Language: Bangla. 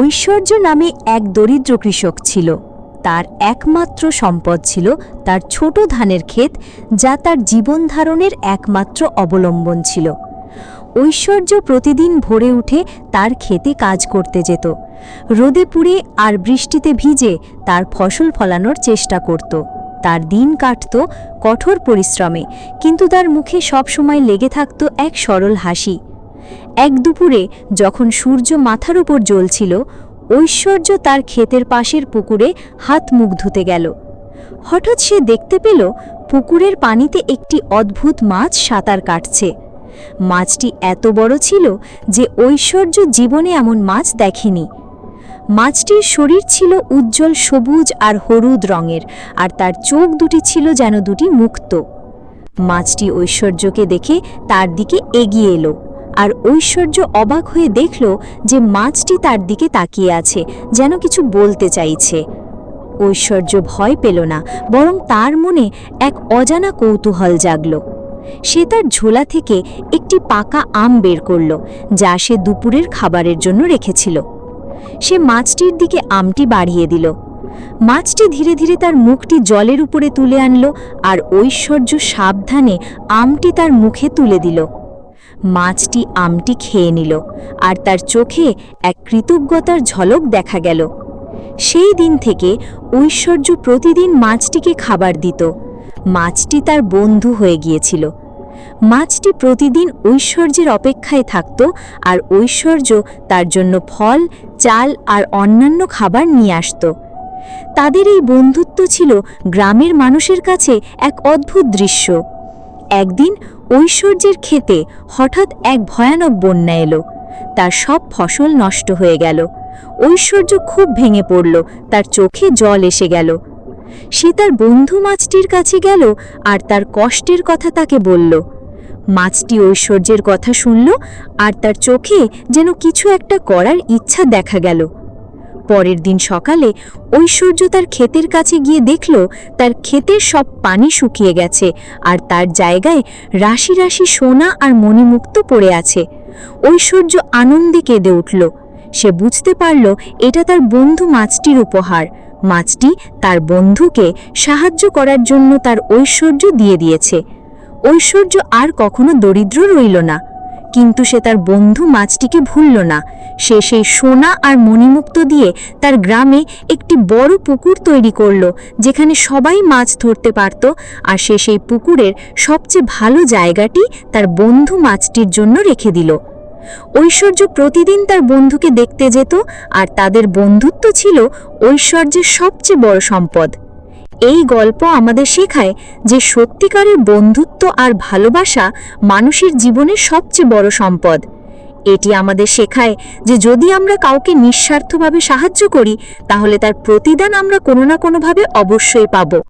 ঐশ্বর্য নামে এক দরিদ্র কৃষক ছিল। তার একমাত্র সম্পদ ছিল তার ছোট ধানের ক্ষেত, যা তার জীবন ধারণের একমাত্র অবলম্বন ছিল। ঐশ্বর্য প্রতিদিন ভোরে উঠে তার ক্ষেতে কাজ করতে যেত। রোদে পুড়ে আর বৃষ্টিতে ভিজে তার ফসল ফলানোর চেষ্টা করত। তার দিন কাটত কঠোর পরিশ্রমে, কিন্তু তার মুখে সবসময় লেগে থাকত এক সরল হাসি। এক দুপুরে যখন সূর্য মাথার উপর জ্বলছিল, ঐশ্বর্য তার ক্ষেতের পাশের পুকুরে হাত মুখ ধুতে গেল। হঠাৎ সে দেখতে পেল, পুকুরের পানিতে একটি অদ্ভুত মাছ সাঁতার কাটছে। মাছটি এত বড় ছিল যে ঐশ্বর্য জীবনে এমন মাছ দেখেনি। মাছটির শরীর ছিল উজ্জ্বল সবুজ আর হলুদ রঙের, আর তার চোখ দুটি ছিল যেন দুটি মুক্ত। মাছটি ঐশ্বর্যকে দেখে তার দিকে এগিয়ে এলো। আর ঐশ্বর্য অবাক হয়ে দেখল যে মাছটি তার দিকে তাকিয়ে আছে, যেন কিছু বলতে চাইছে। ঐশ্বর্য ভয় পেল না, বরং তার মনে এক অজানা কৌতূহল জাগল। সে তার ঝোলা থেকে একটি পাকা আম বের করল, যা সে দুপুরের খাবারের জন্য রেখেছিল। সে মাছটির দিকে আমটি বাড়িয়ে দিল। মাছটি ধীরে ধীরে তার মুখটি জলের উপরে তুলে আনলো, আর ঐশ্বর্য সাবধানে আমটি তার মুখে তুলে দিল। মাছটি আমটি খেয়ে নিল আর তার চোখে এক কৃতজ্ঞতার ঝলক দেখা গেল। সেই দিন থেকে ঐশ্বর্য প্রতিদিন মাছটিকে খাবার দিত। মাছটি তার বন্ধু হয়ে গিয়েছিল। মাছটি প্রতিদিন ঐশ্বর্যের অপেক্ষায় থাকত আর ঐশ্বর্য তার জন্য ফল, চাল আর অন্যান্য খাবার নিয়ে আসত। তাদের এই বন্ধুত্ব ছিল গ্রামের মানুষের কাছে এক অদ্ভুত দৃশ্য। একদিন ঐশ্বর্যের ক্ষেতে হঠাৎ এক ভয়ানক বন্যা এলো। তার সব ফসল নষ্ট হয়ে গেল। ঐশ্বর্য খুব ভেঙে পড়ল, তার চোখে জল এসে গেল। সে তার বন্ধু মাছটির কাছে গেল আর তার কষ্টের কথা তাকে বলল। মাছটি ঐশ্বর্যের কথা শুনল আর তার চোখে যেন কিছু একটা করার ইচ্ছা দেখা গেল। পরের দিন সকালে ঐশ্বর্য তার ক্ষেতের কাছে গিয়ে দেখল তার ক্ষেতের সব পানি শুকিয়ে গেছে আর তার জায়গায় রাশি রাশি সোনা আর মণিমুক্ত পড়ে আছে। ঐশ্বর্য আনন্দে কেঁদে উঠল। সে বুঝতে পারল এটা তার বন্ধু মাছটির উপহার। মাছটি তার বন্ধুকে সাহায্য করার জন্য তার ঐশ্বর্য দিয়ে দিয়েছে। ঐশ্বর্য আর কখনো দরিদ্র রইল না। কিন্তু সে তার বন্ধু মাছটিকে ভুলল না। সে সেই সোনা আর মণিমুক্ত দিয়ে তার গ্রামে একটি বড় পুকুর তৈরি করল, যেখানে সবাই মাছ ধরতে পারত, আর সে সেই পুকুরের সবচেয়ে ভালো জায়গাটি তার বন্ধু মাছটির জন্য রেখে দিল। ঐশ্বর্য প্রতিদিন তার বন্ধুকে দেখতে যেত, আর তাদের বন্ধুত্ব ছিল ঐশ্বর্যের সবচেয়ে বড় সম্পদ। এই গল্প আমাদের শেখায় যে সত্যিকারের বন্ধুত্ব আর ভালোবাসা মানুষের জীবনের সবচেয়ে বড় সম্পদ। এটি আমাদের শেখায় যে যদি আমরা কাউকে নিঃস্বার্থভাবে সাহায্য করি, তাহলে তার প্রতিদান আমরা কোনো না কোনোভাবে অবশ্যই পাব।